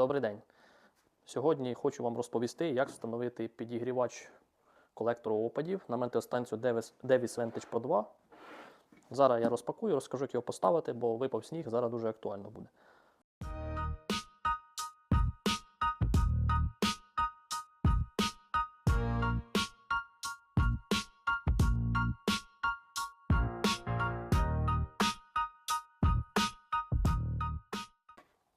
Добрий день. Сьогодні хочу вам розповісти, як встановити підігрівач колектору опадів на метеостанцію Davis Vantage Pro 2. Зараз я розпакую, розкажу, як його поставити, бо випав сніг, зараз дуже актуально буде.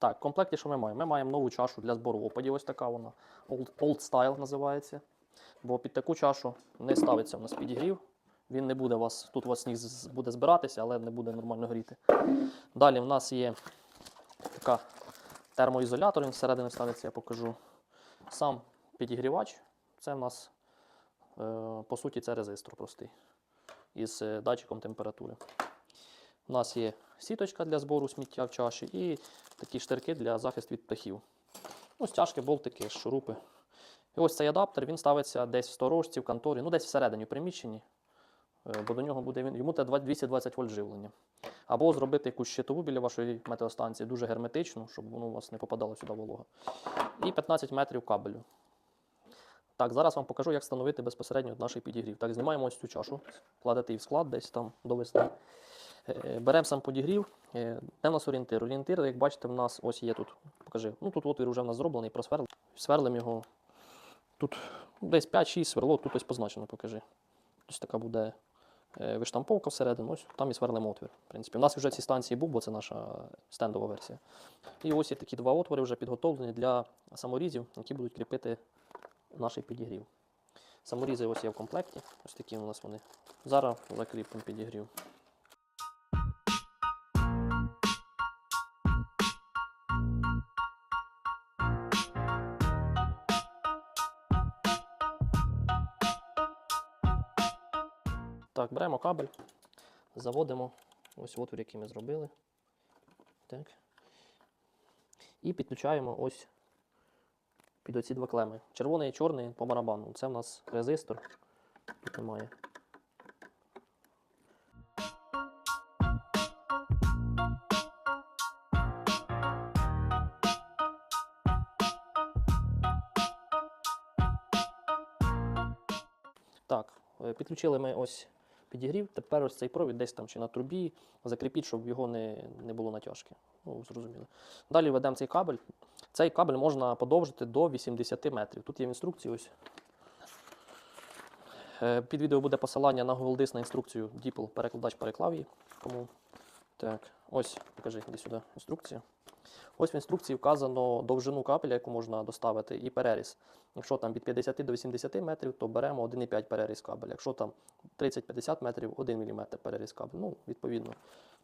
Так, в комплекті що ми маємо? Ми маємо нову чашу для збору опадів. Ось така вона. Old, Old Style називається. Бо під таку чашу не ставиться в нас підігрів. Він не буде у вас, тут у вас сніг буде збиратися, але не буде нормально гріти. Далі в нас є така термоізолятор, він всередину ставиться, я покажу. Сам підігрівач. Це в нас, е, по суті, це резистор простий із е, датчиком температури. У нас є сіточка для збору сміття в чаші і такі штирки для захисту від птахів. Ну, стяжки, болтики, шурупи. І ось цей адаптер він ставиться десь в сторожці, в конторі, ну десь всередині в приміщенні, е, бо до нього буде йому треба 220 вольт живлення. Або зробити якусь щитову біля вашої метеостанції, дуже герметичну, щоб воно у вас не попадало сюди волога. І 15 метрів кабелю. Так, зараз вам покажу, як встановити безпосередньо наш підігрів. Так, знімаємо ось цю чашу, кладете її в склад десь там до весни. Е, Беремо сам подігрів. Е, Де в нас орієнтир? Орієнтир, як бачите, в нас ось є тут. Покажи. Ну тут отвір вже в нас зроблений, просверлив. Сверлимо його. Тут десь 5-6 сверло, тут ось позначено, покажи. Ось така буде е, виштамповка всередину, ось там і сверлимо отвір. В принципі, у нас вже ці станції був, бо це наша стендова версія. І ось є такі два отвори вже підготовлені для саморізів, які будуть кріпити наш підігрів. Саморізи ось є в комплекті. Ось такі у нас вони. Зараз закріпимо підігрів. Так, беремо кабель, заводимо ось отвір, який ми зробили. Так. І підключаємо ось під оці два клеми. Червоний і чорний по барабану. Це в нас резистор. Тут немає. Так, е, підключили ми ось підігрів. Тепер ось цей провід десь там чи на трубі. Закріпіть, щоб його не, не було натяжки. Ну, зрозуміло. Далі ведемо цей кабель. Цей кабель можна подовжити до 80 метрів. Тут є в інструкції ось. Е, Під відео буде посилання на Google Диск на інструкцію DeepL перекладач переклав її. Кому. Так, ось, покажи, іди сюди інструкція. Ось в інструкції вказано довжину капеля, яку можна доставити, і переріз. Якщо там від 50 до 80 метрів, то беремо 1,5 переріз кабеля. Якщо там 30-50 метрів, 1 мм переріз кабель. Ну, відповідно,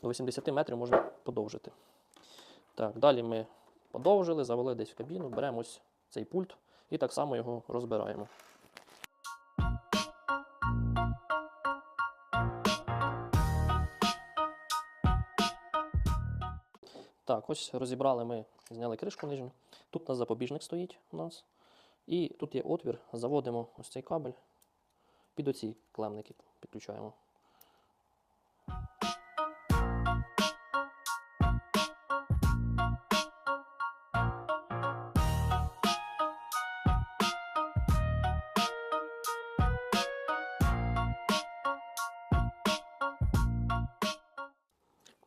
до 80 метрів можна подовжити. Так, далі ми подовжили, завели десь в кабіну, беремо ось цей пульт і так само його розбираємо. Так, ось розібрали ми, зняли кришку нижню. Тут у нас запобіжник стоїть у нас. І тут є отвір, заводимо ось цей кабель. Під оці клемники підключаємо.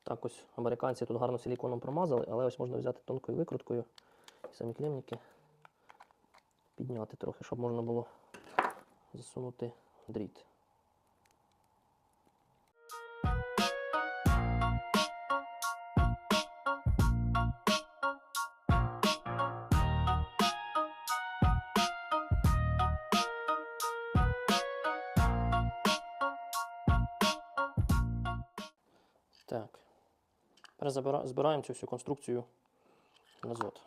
Так, ось американці тут гарно силіконом промазали, але ось можна взяти тонкою викруткою і самі клемники підняти трохи, щоб можна було засунути дріт. Так. Тепер збираємо цю всю конструкцію назад.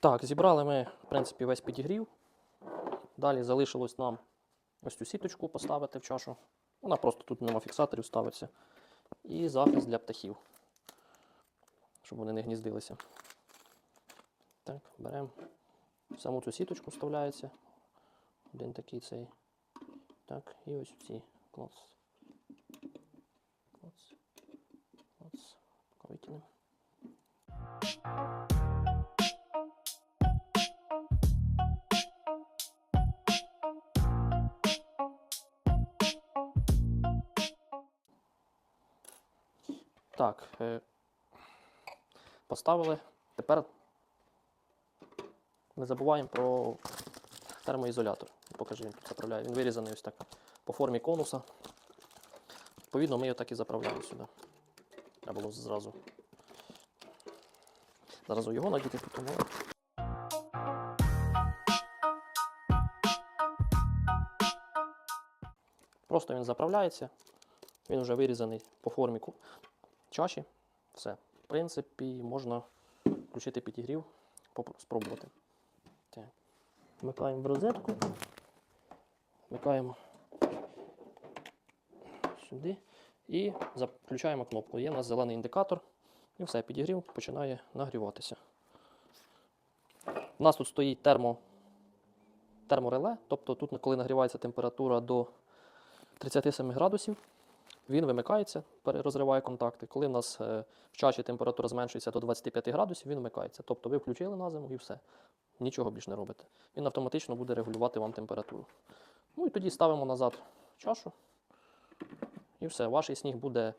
Так, зібрали ми, в принципі, весь підігрів. Далі залишилось нам ось цю сіточку поставити в чашу. Вона просто тут нема фіксаторів ставиться. І захист для птахів, щоб вони не гніздилися. Так, беремо саму цю сіточку вставляється. Один такий цей. Так, і ось ці клац. Клац. Клац. Поки. Так, е, поставили. Тепер не забуваємо про термоізолятор. Покажи, він тут заправляє. Він вирізаний ось так по формі конуса. Відповідно, ми його так і заправляємо сюди. Треба було зразу. Зразу його надіти ну, Просто він заправляється. Він вже вирізаний по формі чаші. Все. Принципі, можна включити підігрів, спробувати. Так. Вмикаємо в розетку. Вмикаємо сюди і включаємо кнопку. Є у нас зелений індикатор. І все, підігрів починає нагріватися. У нас тут стоїть термо, термореле, тобто тут, коли нагрівається температура до 37 градусів, він вимикається, розриває контакти. Коли в нас е, в чаші температура зменшується до 25 градусів, він вмикається. Тобто ви включили на зиму і все. Нічого більш не робите. Він автоматично буде регулювати вам температуру. Ну і тоді ставимо назад чашу. І все, ваш сніг буде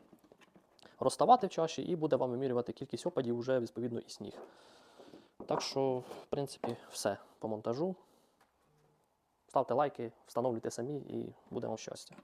розставати в чаші і буде вам вимірювати кількість опадів вже відповідно і сніг. Так що, в принципі, все по монтажу. Ставте лайки, встановлюйте самі і буде вам щастя.